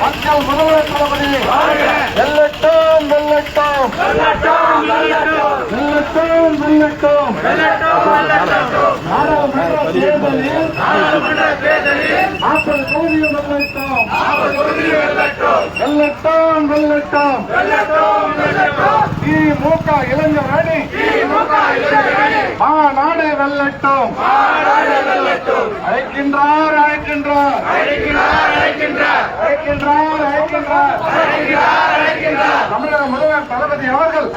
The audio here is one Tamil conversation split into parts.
மக்கள் முதல்வர் தளபதி வெல்லட்டும் வெல்லட்டும் வெல்லட்டும் வெல்லட்டும் நாடாளுமன்ற தேர்தலில் நாற்பது தொகுதியில் வெல்லட்டும் வெல்லட்டும் வெல்லட்டும் திமுக இளைஞர் அணி மாநாடு வெல்லட்டும். அழைக்கின்றார் அழைக்கின்றார் அழைக்கின்றார் அழைக்கின்றார். தமிழக முதல்வர் தளபதி அவர்கள்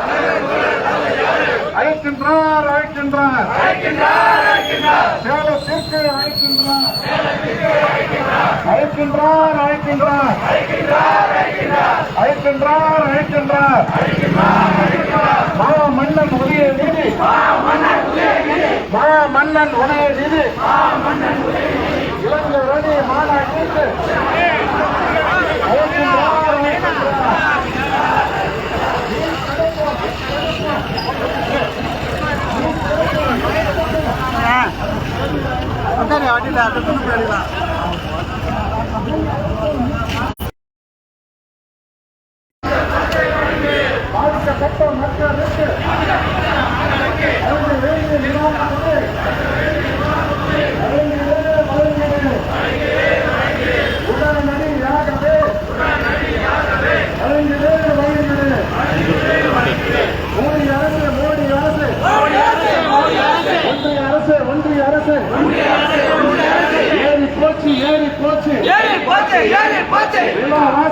அழைக்கின்றார் அழைக்கின்றார். சேலத்திற்கு அழைக்கின்றார். அழைக்கின்றார் அழைக்கின்றார். அழைக்கின்றார் அழைக்கின்றார். மா மன்னன் உதய நிதி. மா மன்னன் உதய நிதி இளைஞர் அணி மாநாட்டிற்கு அழைக்கின்றார் அழைக்கின்றார் பாதிக்கப்பட்ட மக்களுக்கு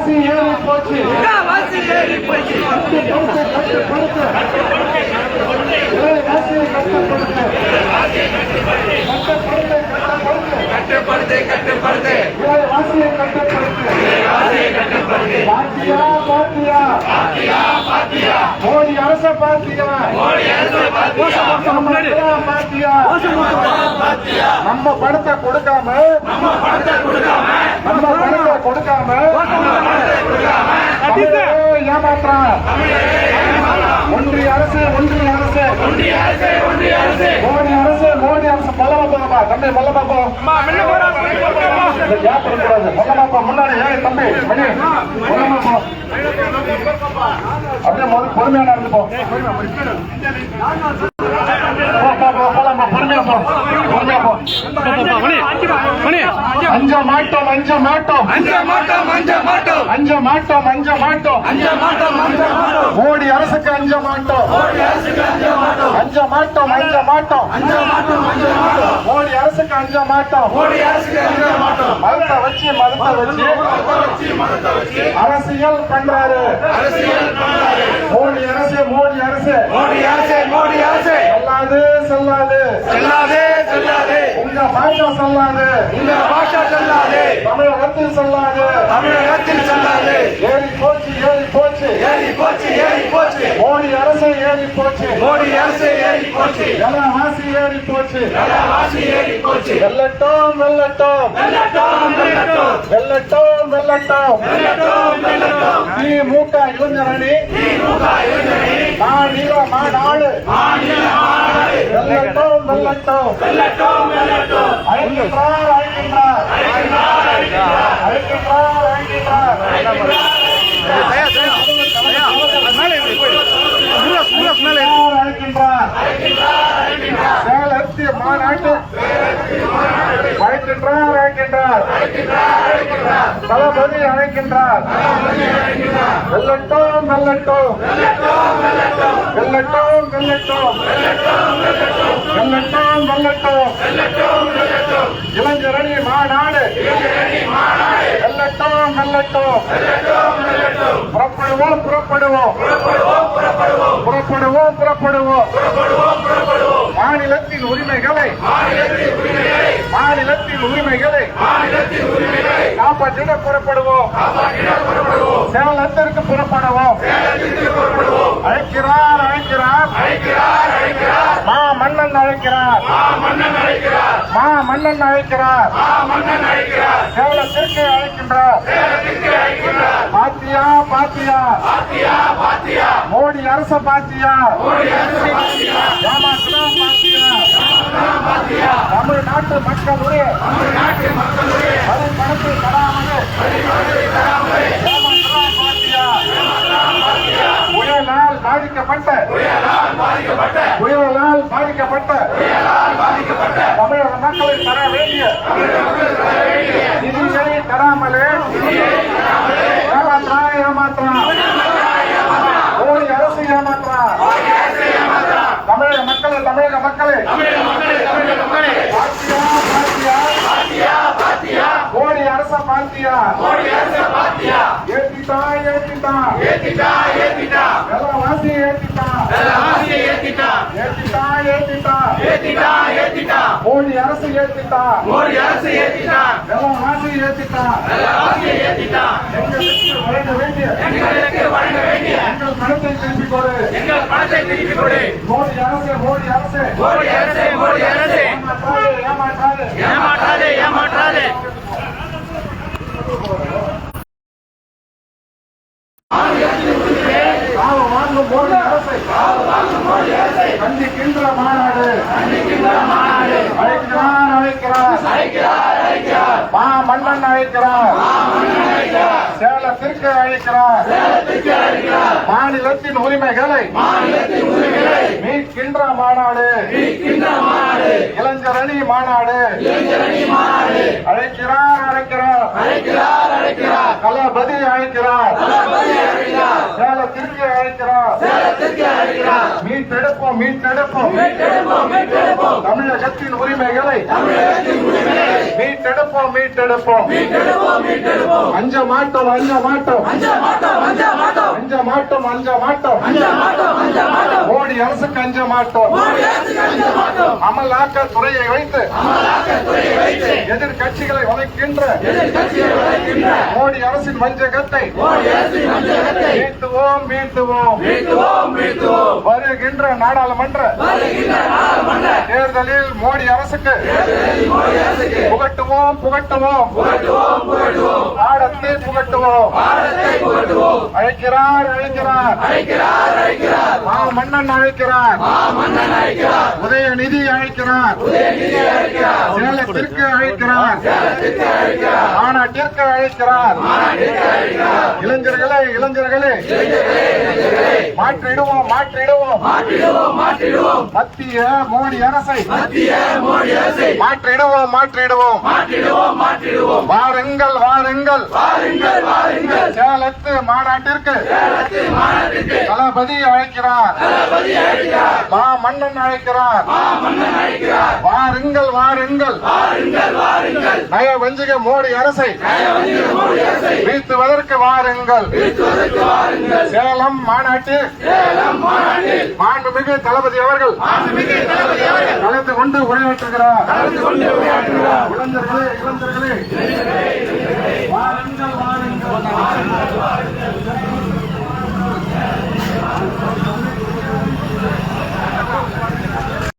பசி ஏறி போச்சு பசி ஏறி போச்சு கட்டுப்படுத்து கட்டுப்படுத்து பாத்தியா பாத்தியா மோடி அரச பாத்தியா பாத்தியா நம்ம படத்தை கொடுக்காம நம்ம படத்தை கொடுக்காம நம்ம படத்தை கொடுக்காம ஏமாத்துறான் ஒன்றிய அரசு ஒன்றிய அரசு. ஒன்றிய அரசு ஒன்றிய அரசு மோடி அரசு மோடி பொறுமையான போலாம்ப்பா, பொறுமையா போ பொறுமையா அஞ்ச மாட்டோம் அஞ்ச மாட்டோம் அஞ்ச மாட்டோம் அஞ்ச மாட்டோம் அஞ்ச மாட்டோம் அஞ்ச மாட்டோம் அஞ்ச மாட்டோம் அஞ்ச மாட்டோம் மோடி அரசுக்கு அஞ்ச மாட்டோம் அஞ்ச மாட்டோம் அஞ்ச மாட்டோம் அஞ்ச மாட்டோம் அஞ்ச மாட்டோம் மோடி அரசுக்கு அஞ்ச மாட்டோம் மோடி அரசுக்கு அஞ்ச மாட்டோம் மதத்தை வச்சு மதத்தை வச்சு அரசியல் பண்றாரு அரசியல் பண்றாரு. மோடி அரசு மோடி அரசு மோடி அரசு மோடி அரசு செல்லாது செல்லாது. செல்லாதே செல்லாதே. உங்க பாஷா செல்லாது. இந்த பாஷா செல்லாதே. தமிழகத்தில் செல்லாது. தமிழகத்தில் செல்லாதே. ஏறி போச்சு ஏறி போச்சு. ஏறி போச்சு ஏறி போச்சு. மோடி அரசு ஏறி போச்சு. மோடி அரசு ஏறி போச்சு. ஜனவாசி ஏறி போச்சு. வாசி ஏறி போச்சு. வெல்லட்டும் வெல்லட்டும். வெள்ளட்டும் வெள்ளட்டும் வெல்லட்டும் வெல்லட்டும். வெள்ளட்டும் வெள்ளட்டும் திமுக இளைஞர் அணி மாநில மாநாடு. வெல்லட்டும் வெல்லட்டும் வெள்ளட்டும் வெள்ளட்டும் அழைக்கின்றார். அழைக்கின்றார் அழைக்கின்றார். அழைக்கின்றார் அழைக்கின்றார். மாநாட்டு. அழைக்கின்றார் அழைக்கின்றார். தளபதி அழைக்கின்றார். வெல்லட்டும் வெல்லட்டும் வெல்லட்டும் வெல்லட்டும் வெல்லட்டும் இளைஞரணி மாநாடு. வெல்லட்டும் வெல்லட்டும் புறப்படுவோம் புறப்படுவோம். புறப்படுவோம் புறப்படுவோம். மாநிலத்தின் உரிமைகளை மாநிலத்தின் உரிமைகளை மாநிலத்தின் உரிமைகளை காப்பாற்றிட புறப்படுவோம். சேலத்திற்கு புறப்படுவோம். அழைக்கிறார் அழைக்கிறார். அழைக்கிறார் அழைக்கிறார். மா மன்னன் அழைக்கிறார். மா மன்னன் அழைக்கிறார். மா மன்னன் அழைக்கிறார். மா மன்னன் அழைக்கிறார். சேலத்திற்கு அழைக்கின்றார். சேலத்திற்கு அழைக்கின்றார். பாத்தியா பாத்தியா. பாத்தியா பாத்தியா. மோடி அரசு பாத்தியா. மோடி அரசு பாத்தியா. ராமாசுரம் பாத்தியா. தமிழ்நாட்டு மக்களுடைய பணத்தை தராமல். புயலால் பாதிக்கப்பட்ட. புயலால் பாதிக்கப்பட்ட. தமிழக மக்களை தர வேண்டிய. நிதிகளை தராமலே. ஏமாற்றா ஏமாற்றா மோடி அரசு ஏமாற்றா தமிழக மக்களை தமிழக மக்களை மோடி அரச பாத்தியா ஏத்திட்டா ஏத்திட்டா? விலைவாசி ஏத்திட்டா? ஏத்திட்டா ஏத்திட்டா? மோடி அரசு ஏத்திட்டா? விலைவாசி ஏத்திட்டா? எங்களுக்கு வழங்க வேண்டிய எங்கள் பணத்தை திருப்பிக் கொடு பணத்தை திருப்பி கொடு. மோடி அரசு மோடி அரசு. மோடி அரசே மோடி அரசே. ஏமாற்றாது ஏமாற்றாது. ஏமாற்றாதே ஏமாற்றாதே காவு வாங்கும் மோடி அரசை கண்டிக்கின்ற மாநாடு அழைக்கிறார் அழைக்கிறார். மா மன்னன் அழைக்கிறார். சேலத்திற்கு அழைக்கிறார். மாநிலத்தின் உரிமைகளை மீட்கின்ற மாநாடு. இளைஞரணி மாநாடு. அழைக்கிறார் அழைக்கிறார். தளபதி அழைக்கிறார். சேலத்திற்கு அழைக்கிறார். மீட்டெடுப்போம் மீட்டெடுப்போம் தமிழகத்தின் உரிமைகளை மீட்டெடுப்போம் மீட்டெடுப்போம் அஞ்ச மாட்டோம் அஞ்ச மாட்டோம். அஞ்ச மாட்டோம் அஞ்ச மாட்டோம். மோடி அரசுக்கு அஞ்ச மாட்டோம். அமலாக்க துறையை வைத்து எதிர்கட்சிகளை உழைக்கின்ற மோடி அரசின் வஞ்சகத்தை மீட்டுவோம் மீட்டுவோம். வருகின்ற நாடாளுமன்ற தேர்தலில் மோடி அரசுக்கு புகட்டுவோம் புகட்டுவோம். பாடத்தை புகட்டுவோம். அழைக்கிறார் அழைக்கிறார். மா மன்னன் அழைக்கிறார். உதயநிதி அழைக்கிறார். சேலத்திற்கு அழைக்கிறார். மாநாட்டிற்கு அழைக்கிறார். இளைஞர்களே இளைஞர்களே. மாற்றிடுவோம் மாற்றிடுவோம். மத்திய மோடி அரசை. மாற்றிடுவோம் மாற்றிடுவோம். வாருங்கள் வாருங்கள். சேலத்து மாநாட்டிற்கு. தளபதி அழைக்கிறார். மா மன்னன் அழைக்கிறார். வாருங்கள் வாருங்கள். நய வஞ்சிக மோடி அரசை வீழ்த்துவதற்கு வாருங்கள். சேலம் மாநாட்டில் மாண்புமிகு தளபதி அவர்கள் கலந்து கொண்டு உரையாற்றுகிறார். இளைஞர்களே இளைஞர்களே. வாருங்கள் வாருங்கள்.